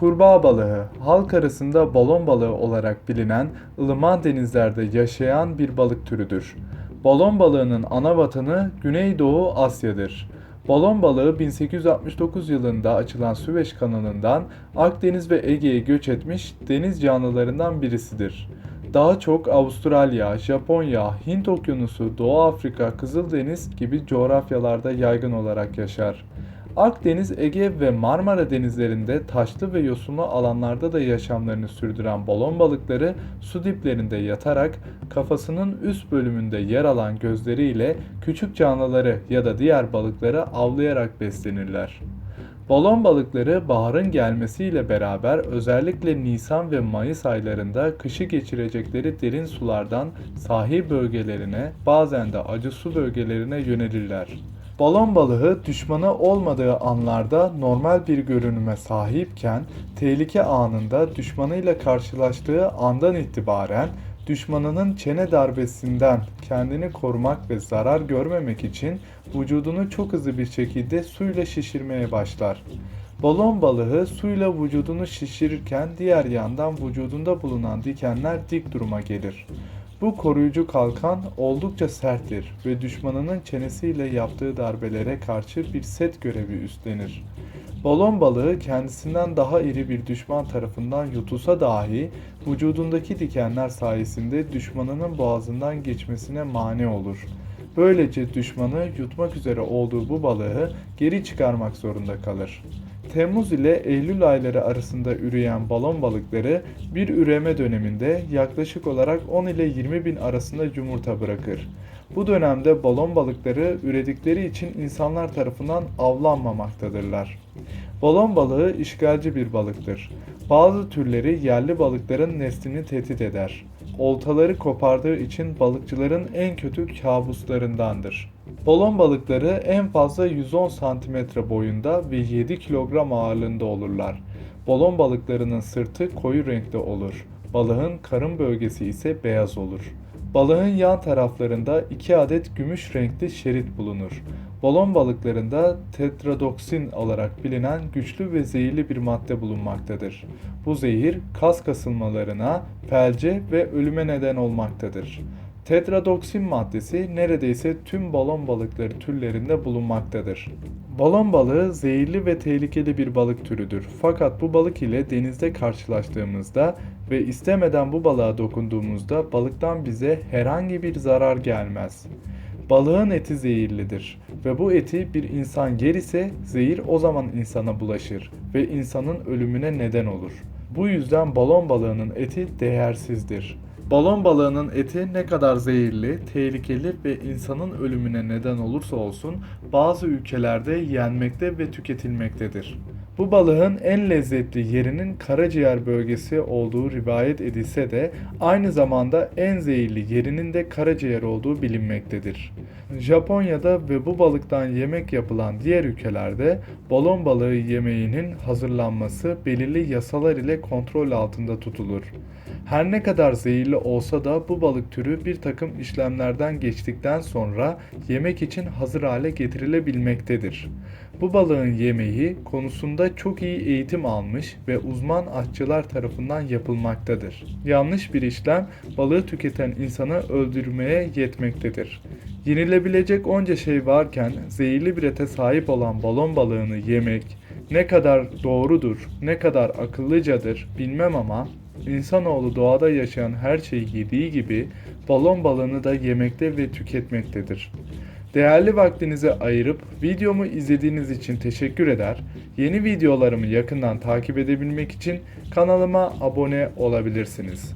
Kurbağa balığı, halk arasında balon balığı olarak bilinen ılıman denizlerde yaşayan bir balık türüdür. Balon balığının ana vatanı Güneydoğu Asya'dır. Balon balığı 1869 yılında açılan Süveyş kanalından Akdeniz ve Ege'ye göç etmiş deniz canlılarından birisidir. Daha çok Avustralya, Japonya, Hint Okyanusu, Doğu Afrika, Kızıldeniz gibi coğrafyalarda yaygın olarak yaşar. Akdeniz, Ege ve Marmara denizlerinde taşlı ve yosunlu alanlarda da yaşamlarını sürdüren balon balıkları su diplerinde yatarak kafasının üst bölümünde yer alan gözleriyle küçük canlıları ya da diğer balıkları avlayarak beslenirler. Balon balıkları baharın gelmesiyle beraber özellikle Nisan ve Mayıs aylarında kışı geçirecekleri derin sulardan sahil bölgelerine bazen de acı su bölgelerine yönelirler. Balon balığı düşmanı olmadığı anlarda normal bir görünüme sahipken tehlike anında düşmanıyla karşılaştığı andan itibaren düşmanının çene darbesinden kendini korumak ve zarar görmemek için vücudunu çok hızlı bir şekilde suyla şişirmeye başlar. Balon balığı suyla vücudunu şişirirken diğer yandan vücudunda bulunan dikenler dik duruma gelir. Bu koruyucu kalkan oldukça serttir ve düşmanının çenesiyle yaptığı darbelere karşı bir set görevi üstlenir. Balon balığı kendisinden daha iri bir düşman tarafından yutulsa dahi vücudundaki dikenler sayesinde düşmanının boğazından geçmesine mani olur. Böylece düşmanı yutmak üzere olduğu bu balığı geri çıkarmak zorunda kalır. Temmuz ile Eylül ayları arasında üreyen balon balıkları bir üreme döneminde yaklaşık olarak 10 ile 20 bin arasında yumurta bırakır. Bu dönemde balon balıkları üredikleri için insanlar tarafından avlanmamaktadırlar. Balon balığı işgalci bir balıktır. Bazı türleri yerli balıkların neslini tehdit eder. Oltaları kopardığı için balıkçıların en kötü kabuslarındandır. Balon balıkları en fazla 110 cm boyunda ve 7 kilogram ağırlığında olurlar. Balon balıklarının sırtı koyu renkte olur. Balığın karın bölgesi ise beyaz olur. Balığın yan taraflarında iki adet gümüş renkli şerit bulunur. Balon balıklarında tetradoksin olarak bilinen güçlü ve zehirli bir madde bulunmaktadır. Bu zehir kas kasılmalarına, felce ve ölüme neden olmaktadır. Tetradoksin maddesi neredeyse tüm balon balıkları türlerinde bulunmaktadır. Balon balığı zehirli ve tehlikeli bir balık türüdür. Fakat bu balık ile denizde karşılaştığımızda ve istemeden bu balığa dokunduğumuzda balıktan bize herhangi bir zarar gelmez. Balığın eti zehirlidir ve bu eti bir insan yer ise zehir o zaman insana bulaşır ve insanın ölümüne neden olur. Bu yüzden balon balığının eti değersizdir. Balon balığının eti ne kadar zehirli, tehlikeli ve insanın ölümüne neden olursa olsun bazı ülkelerde yenmekte ve tüketilmektedir. Bu balığın en lezzetli yerinin karaciğer bölgesi olduğu rivayet edilse de aynı zamanda en zehirli yerinin de karaciğer olduğu bilinmektedir. Japonya'da ve bu balıktan yemek yapılan diğer ülkelerde balon balığı yemeğinin hazırlanması belirli yasalar ile kontrol altında tutulur. Her ne kadar zehirli olsa da bu balık türü bir takım işlemlerden geçtikten sonra yemek için hazır hale getirilebilmektedir. Bu balığın yemeği konusunda çok iyi eğitim almış ve uzman aşçılar tarafından yapılmaktadır. Yanlış bir işlem balığı tüketen insanı öldürmeye yetmektedir. Yenilebilecek onca şey varken zehirli bir ete sahip olan balon balığını yemek ne kadar doğrudur, ne kadar akıllıcadır bilmem ama İnsanoğlu doğada yaşayan her şeyi yediği gibi balon balığını da yemekte ve tüketmektedir. Değerli vaktinizi ayırıp videomu izlediğiniz için teşekkür eder. Yeni videolarımı yakından takip edebilmek için kanalıma abone olabilirsiniz.